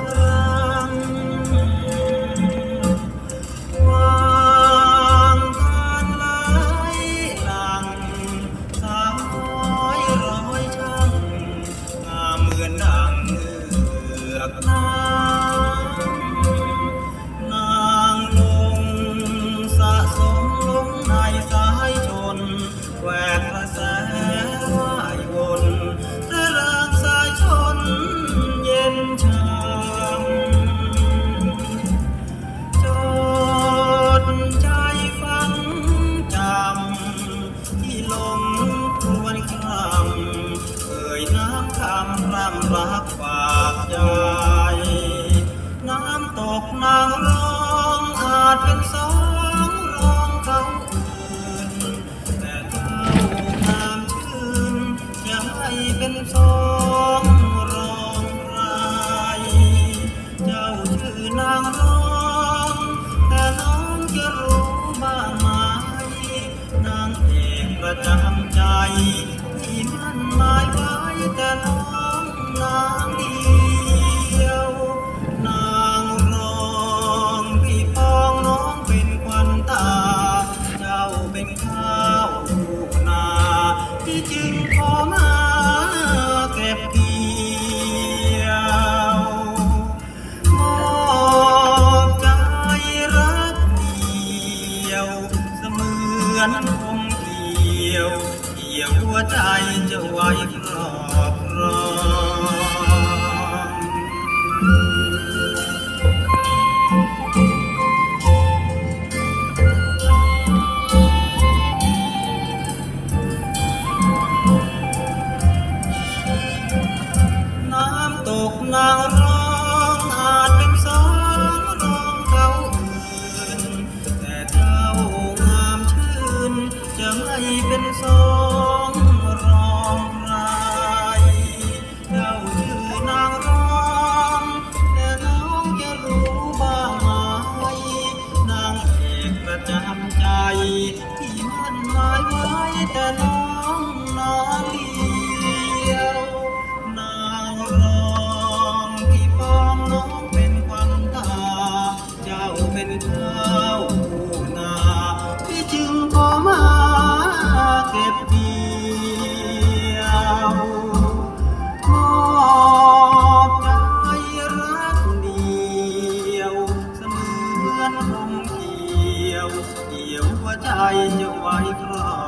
the างรักฝากใจ น้ำตกนางร้องอาจเป็นสองร้องเขาอื่น แต่เจ้าน้ำชื่นจะให้เป็นสองร้องใครเจ้าชื่อนางร้อง แต่น้องจะรู้บ้างไหม นางเอกประจำใจที่มันหมายไว้แต่ ขอมาเก็บเกี่ยวมอบใจรักเดียว เสมือนคงเกี่ยว เกี่ยวหัวใจจะไว้ครอบครอง ตกนางร้องอาจเป็นสองรองเขาอื่นแต่เจ้างามชื่น จะไม่เป็นสองรองใครเจ้าชื่อนางร้องแต่น้องจะรู้บ้างไหมนางเอกประจำใจ ที่มันหมายไว้แต่ หัวใจจะไว้ครอบครอง